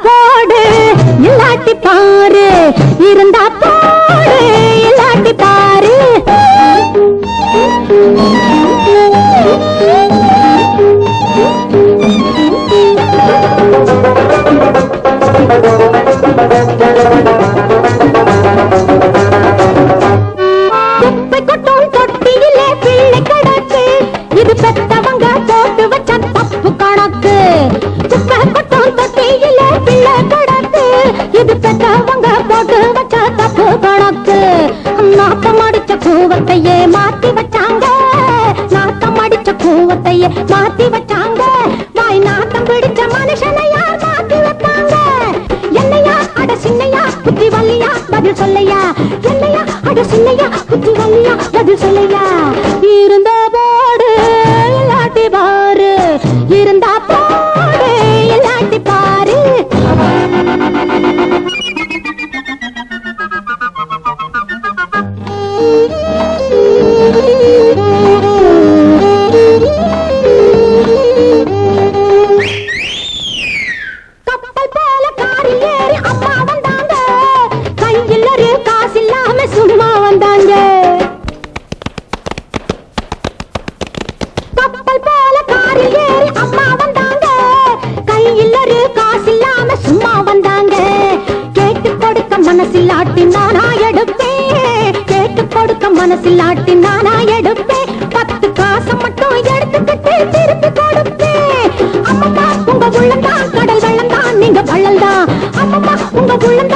Okay. கோவத்தையே மாத்தி வச்சாங்க. நாட்டம் அடிச்ச கோவத்தையே மாத்தி வச்சாங்க. வாய் நாட்டம் பிடிச்ச மனுஷனை யார் மாத்தி வைப்பாங்க? என்னையா அட சின்னையா புத்தி வல்லையா பதில் சொல்லையா? என்னையா அட சின்னையா புத்தி மனசில் ஆட்டி நானா எடுப்பேன் கேட்டு கொடுக்க மனசில் ஆட்டி நானா எடுப்பேன் பத்து காசு மட்டும் எடுத்துக்கிட்டு திருப்பி கொடுப்பேன் அம்மா உங்க உள்ளம் கடல் வெள்ளம் நீங்க வள்ளல்தான் அம்மா உங்க உள்ளம்